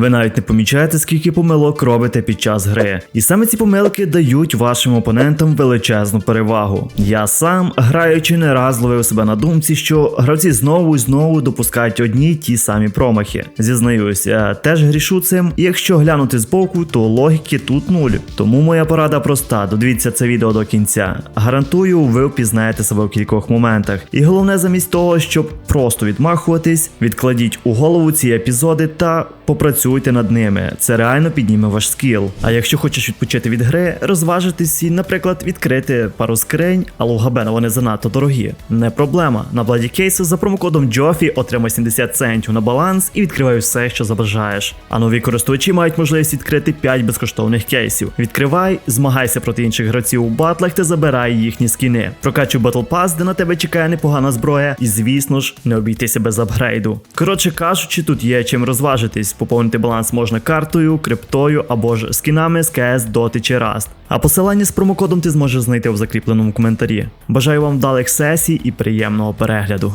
Ви навіть не помічаєте, скільки помилок робите під час гри. І саме ці помилки дають вашим опонентам величезну перевагу. Я сам, граючи, не раз ловив себе на думці, що гравці знову і знову допускають одні й ті самі промахи. Зізнаюсь, я теж грішу цим, і якщо глянути збоку, то логіки тут нуль. Тому моя порада проста: додивіться це відео до кінця. Гарантую, ви впізнаєте себе в кількох моментах. І головне, замість того, щоб просто відмахуватись, відкладіть у голову ці епізоди та попрацюйте над ними. Це реально підніме ваш скіл. А якщо хочеш відпочити від гри, розважитись і, наприклад, відкрити пару скринь, але у Габена вони занадто дорогі. Не проблема. На Bloody Case за промокодом Joffy отримай 70 центів на баланс і відкривай все, що забажаєш. А нові користувачі мають можливість відкрити 5 безкоштовних кейсів. Відкривай, змагайся проти інших гравців у батлах та забирай їхні скіни. Прокачуй Battle Pass, де на тебе чекає непогана зброя, і звісно ж, не обійтися без апгрейду. Коротше кажучи, тут є чим розважитись. Поповнити баланс можна картою, криптою або ж скінами з CS, Dota чи Rust. А посилання з промокодом ти зможеш знайти в закріпленому коментарі. Бажаю вам вдалих сесій і приємного перегляду.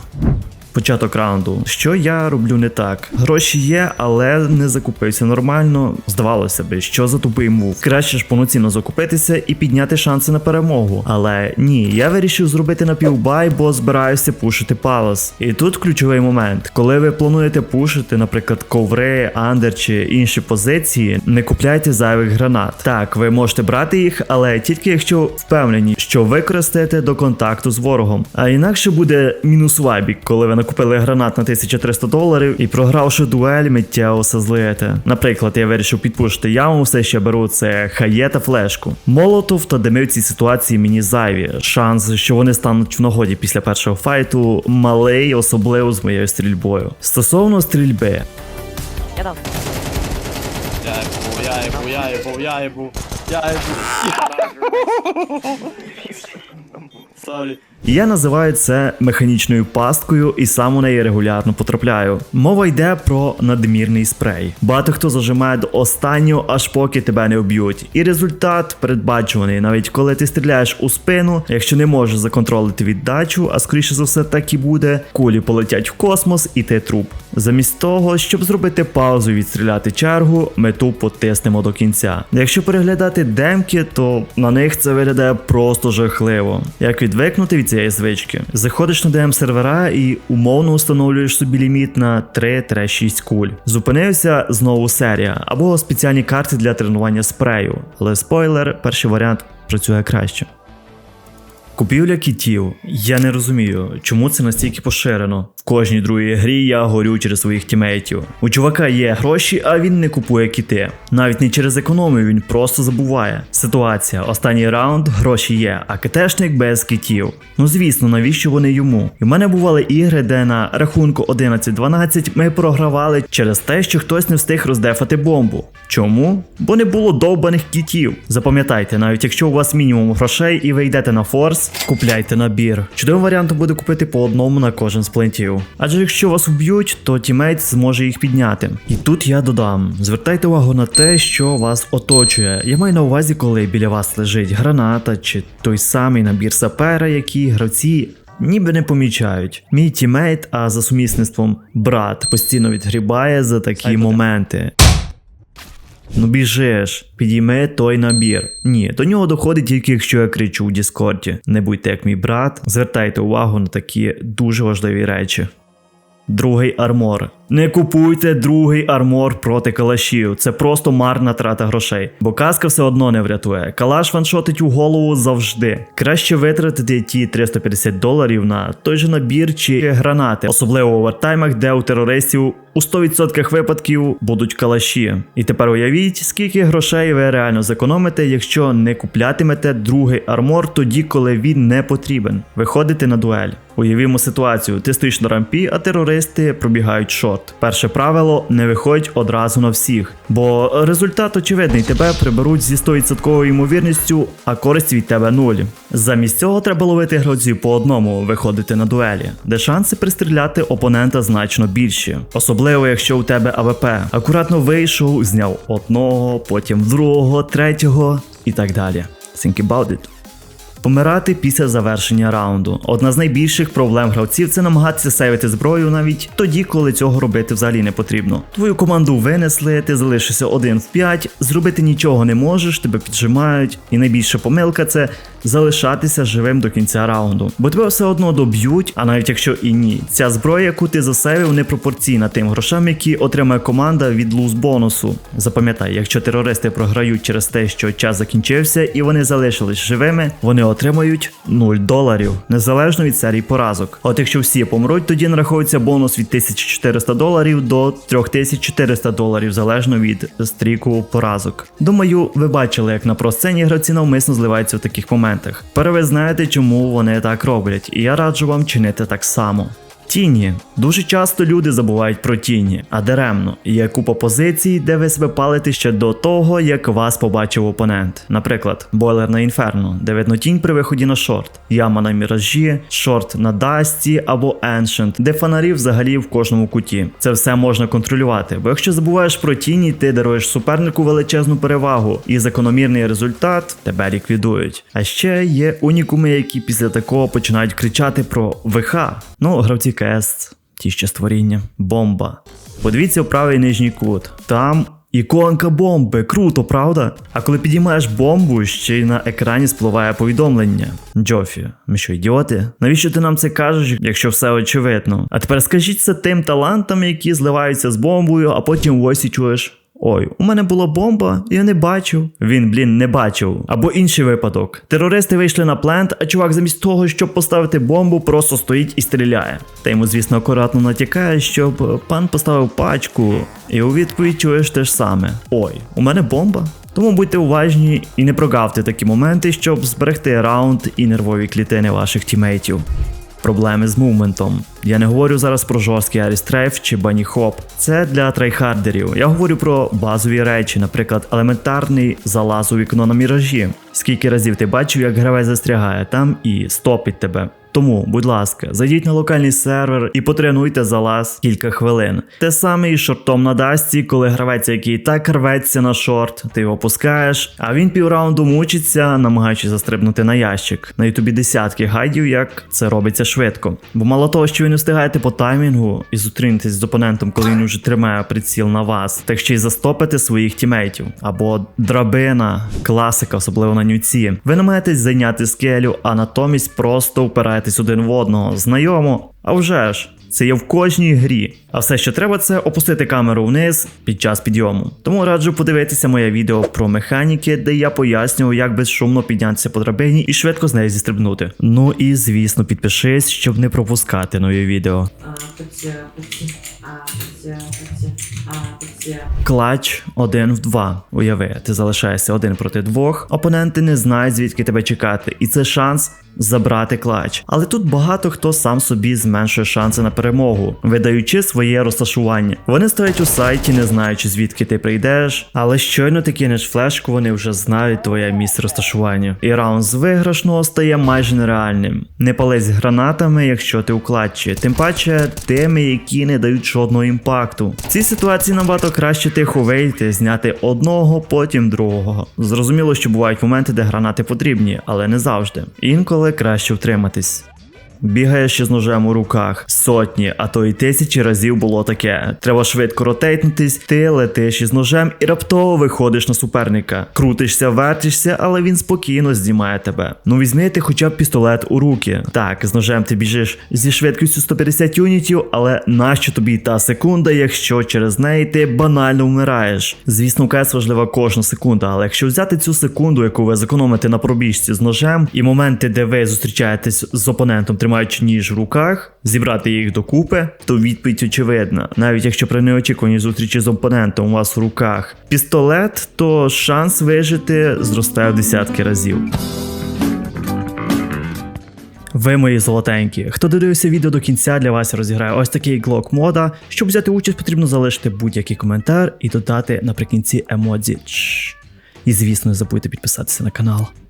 Початок раунду. Що я роблю не так? Гроші є, але не закупився нормально. Здавалося би, що за тупий мув. Краще ж повноцінно закупитися і підняти шанси на перемогу. Але ні, я вирішив зробити напівбай, бо збираюся пушити палас. І тут ключовий момент. Коли ви плануєте пушити, наприклад, коври, андер чи інші позиції, не купляйте зайвих гранат. Так, ви можете брати їх, але тільки якщо впевнені, що використаєте до контакту з ворогом. А інакше буде мінус вайбік, коли ви накупили гранат на 1300 доларів і програвши дуель, миттєво все злиєте. Наприклад, я вирішив підпушити яму, все ще беру це хає та флешку. Молотов та дими в цій ситуації мені зайві. Шанс, що вони стануть в нагоді після першого файту, малий, особливо з моєю стрільбою. Стосовно стрільби, Я дав. Я ебу, я ебу, я ебу, я ебу, я ебу. Я називаю це механічною пасткою і сам у неї регулярно потрапляю. Мова йде про надмірний спрей. Багато хто зажимає до останнього, аж поки тебе не вб'ють. І результат передбачуваний, навіть коли ти стріляєш у спину, якщо не можеш законтролити віддачу, а скоріше за все так і буде, кулі полетять в космос і ти труп. Замість того, щоб зробити паузу і відстріляти чергу, ми тупо потиснемо до кінця. Якщо переглядати демки, то на них це виглядає просто жахливо. Як відвикнути від цієї звички? Заходиш на DM сервера і умовно встановлюєш собі ліміт на 3-6 куль. Зупинився знову серія або спеціальні карти для тренування спрею. Але спойлер, перший варіант працює краще. Купівля кітів. Я не розумію, чому це настільки поширено. В кожній другій грі я горю через своїх тімейтів. У чувака є гроші, а він не купує кіти. Навіть не через економію, він просто забуває. Ситуація: останній раунд, гроші є, а КТшник без кітів. Ну звісно, навіщо вони йому? І в мене бували ігри, де на рахунку 11-12 ми програвали через те, що хтось не встиг роздефати бомбу. Чому? Бо не було довбаних кітів. Запам'ятайте, навіть якщо у вас мінімум грошей і ви йдете на форс, купляйте набір. Чудовим варіантом буде купити по одному на кожен з плентів. Адже якщо вас уб'ють, то тімейт зможе їх підняти. І тут я додам: звертайте увагу на те, що вас оточує. Я маю на увазі, коли біля вас лежить граната чи той самий набір сапера, який гравці. Ніби не помічають. Мій тімейт, а за сумісництвом брат, постійно відгрібає за такі моменти. Ну біжиш, підійме той набір. Ні, до нього доходить тільки якщо я кричу у Діскорді. Не будьте як мій брат, звертайте увагу на такі дуже важливі речі. Другий армор. Не купуйте другий армор проти калашів. Це просто марна трата грошей. Бо каска все одно не врятує. Калаш ваншотить у голову завжди. Краще витратити ті 350 доларів на той же набір чи гранати, особливо в овертаймах, де у терористів у 100% випадків будуть калаші. І тепер уявіть, скільки грошей ви реально зекономите, якщо не куплятимете другий армор тоді, коли він не потрібен. Виходите на дуель. Уявімо ситуацію: ти стоїш на рампі, а терористи пробігають шорт. Перше правило не виходь одразу на всіх, бо результат очевидний, тебе приберуть зі 100% ймовірністю, а користь від тебе нуль. Замість цього треба ловити гравців по одному, виходити на дуелі, де шанси пристріляти опонента значно більші. Особливо, якщо у тебе АВП. Акуратно вийшов, зняв одного, потім другого, третього і так далі. Think about it. Помирати після завершення раунду. Одна з найбільших проблем гравців це намагатися сейвити зброю навіть тоді, коли цього робити взагалі не потрібно. Твою команду винесли, ти залишишся один в 5, зробити нічого не можеш, тебе піджимають. І найбільша помилка це залишатися живим до кінця раунду. Бо тебе все одно доб'ють, а навіть якщо і ні, ця зброя, яку ти засейвив, не пропорційна тим грошам, які отримає команда від луз бонусу. Запам'ятай, якщо терористи програють через те, що час закінчився і вони залишились живими, вони отримають 0 доларів, незалежно від серії поразок. От якщо всі помруть, тоді нараховується бонус від 1400 доларів до 3400 доларів, залежно від стріку поразок. Думаю, ви бачили, як на просцені гравці навмисно зливаються в таких моментах. Тепер ви знаєте, чому вони так роблять, і я раджу вам чинити так само. Тіні. Дуже часто люди забувають про тіні, а даремно. Є купа позицій, де ви себе палите ще до того, як вас побачив опонент. Наприклад, бойлер на інферно, де видно тінь при виході на шорт, яма на міражі, шорт на дасті або еншент, де фонарів взагалі в кожному куті. Це все можна контролювати, бо якщо забуваєш про тіні, ти даруєш супернику величезну перевагу, і закономірний результат тебе ліквідують. А ще є унікуми, які після такого починають кричати про ВХ. Ну, гравці КС, ті ще створіння, бомба. Подивіться в правий нижній кут. Там іконка бомби, круто, правда? А коли підіймаєш бомбу, ще й на екрані спливає повідомлення. Джофі, ми що, ідіоти? Навіщо ти нам це кажеш, якщо все очевидно? А тепер скажіть це тим талантам, які зливаються з бомбою, а потім ось і чуєш. Ой, у мене була бомба, я не бачив. Він, блін, не бачив. Або інший випадок. Терористи вийшли на плент, а чувак замість того, щоб поставити бомбу, просто стоїть і стріляє. Та йому, звісно, акуратно натякає, щоб пан поставив пачку, і у відповідь чуєш те ж саме. Ой, у мене бомба. Тому будьте уважні і не прогавте такі моменти, щоб зберегти раунд і нервові клітини ваших тімейтів. Проблеми з мувментом. Я не говорю зараз про жорсткий арістрейф чи баніхоп. Це для трайхардерів. Я говорю про базові речі, наприклад, елементарний залаз у вікно на міражі. Скільки разів ти бачив, як гравець застрягає там і стопить тебе. Тому, будь ласка, зайдіть на локальний сервер і потренуйте залаз кілька хвилин. Те саме і шортом на дасті, коли гравець, який так рветься на шорт, ти його пускаєш, а він півраунду мучиться, намагаючись застрибнути на ящик. На ютубі десятки гайдів, як це робиться швидко. Бо мало того, що ви не встигаєте по таймінгу і зустрінетесь з опонентом, коли він вже тримає приціл на вас, так ще й застопите своїх тімейтів. Або драбина, класика, особливо на нюці. Ви намагаєтесь зайняти скелю, а натомість просто впираєтесь один в одного. Знайомо, а вже ж. Це є в кожній грі. А все, що треба, це опустити камеру вниз під час підйому. Тому раджу подивитися моє відео про механіки, де я пояснюю, як безшумно піднятися по драбині і швидко з неї зістрибнути. Ну і звісно, підпишись, щоб не пропускати нові відео. Клач один в два. Уяви, ти залишаєшся один проти двох. Опоненти не знають, звідки тебе чекати, і це шанс забрати клач. Але тут багато хто сам собі зменшує шанси на перемогу, видаючи своє розташування. Вони стоять у сайті, не знаючи звідки ти прийдеш, але щойно ти кинеш флешку, вони вже знають твоє місце розташування. І раунд з виграшного стає майже нереальним. Не пались гранатами, якщо ти у клатчі, тим паче тими, які не дають жодного імпакту. В цій ситуації набагато краще тихо вийти, зняти одного, потім другого. Зрозуміло, що бувають моменти, де гранати потрібні, але не завжди. Інколи краще втриматись. Бігаєш із ножем у руках сотні, а то й тисячі разів було таке. Треба швидко ротейтнутись, ти летиш із ножем і раптово виходиш на суперника. Крутишся, вертишся, але він спокійно знімає тебе. Ну візьми ти хоча б пістолет у руки. Так, з ножем ти біжиш зі швидкістю 150 юнітів, але нащо тобі та секунда, якщо через неї ти банально вмираєш? Звісно, КС важлива кожна секунда, але якщо взяти цю секунду, яку ви зекономите на пробіжці з ножем, і моменти, де ви зустрічаєтесь з опонентом, тримаючи ніж в руках, зібрати їх докупи, то відповідь очевидна. Навіть якщо при неочікуваній зустрічі з опонентом у вас в руках пістолет, то шанс вижити зростає в десятки разів. Ви мої золотенькі. Хто дивився відео до кінця, для вас я розіграю ось такий глок мода. Щоб взяти участь, потрібно залишити будь-який коментар і додати наприкінці емодзі. І звісно, не забудьте підписатися на канал.